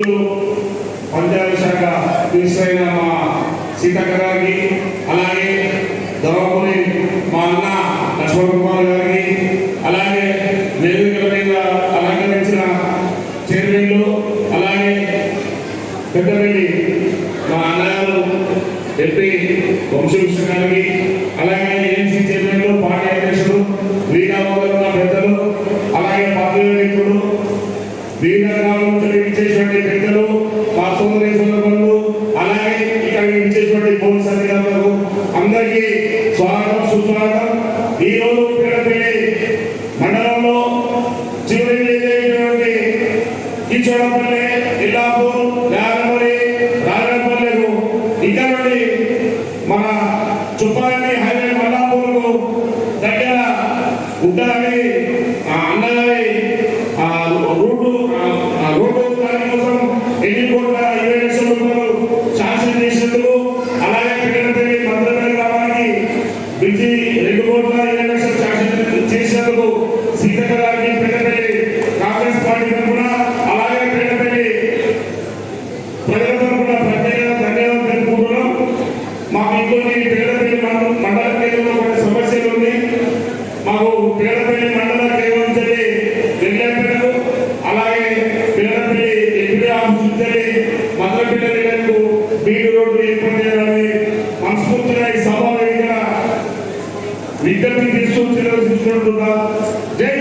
పంచాయతీ శాఖ మినిస్టర్ మా సీతక్క గారికి అలాగే దొరకని మా అన్న లక్ష్మణ్ కుమార్ గారికి అలాగే వేదికల మీద అలంకరించిన చైర్మన్లు అలాగే పెద్దపల్లి మా అన్నగారు ఎంపీ వంశకృష్ణ గారికి అలాగే ఏఎన్సీ చైర్మన్లు పార్టీ అధ్యక్షుడు వీరాబాబు పెద్దలు అలాగే పార్టీ వ్యక్తులు వీణ రకాల నుంచి ఇచ్చేటువంటి పెద్దలు మా సోదరి సోదరులు అలాగే ఇక్కడ ఇచ్చేటువంటి పోలీస్ అధికారులకు అందరికీ స్వాగతం సుస్వాగతం. ఈ రోజు పిల్లపల్లి మండలంలో చివరి వెళ్ళేటువంటి ఈచోడపల్లి ఇల్లాపూర్ నాగమరి రాజపల్లెకు ఇక్కడ నుండి మన చుప్పాలని హైవే మల్లాపూర్కు దగ్గర ఉండాలని అన్నగారి రెండు కోట్ల ఇరవై లక్షలు శాంక్షన్ చేసినందుకు సీతక్క గారికి కాంగ్రెస్ పార్టీ తరఫున అలాగే పిల్లపల్లి ప్రజల తరఫున ప్రత్యేక ధన్యవాదాలు తెలుపుకుంటున్నాం. మాకు ఇంకొన్ని పేదపల్లి మండల కేంద్రంలో కొన్ని సమస్యలు ఉన్నాయి. మాకు పేదపల్లి మండల కేంద్రం చెల్లి వెళ్ళేపల్లి అలాగే పేదపల్లి ఎంపీ ఆఫీస్ చెల్లి మదనపల్లి బీడు రోడ్డు ఏర్పాటు చేయాలని వేదికగా విజ్ఞప్తి తీసుకొచ్చి నిర్వహించుకుంటున్నా జై కాంగ్రెస్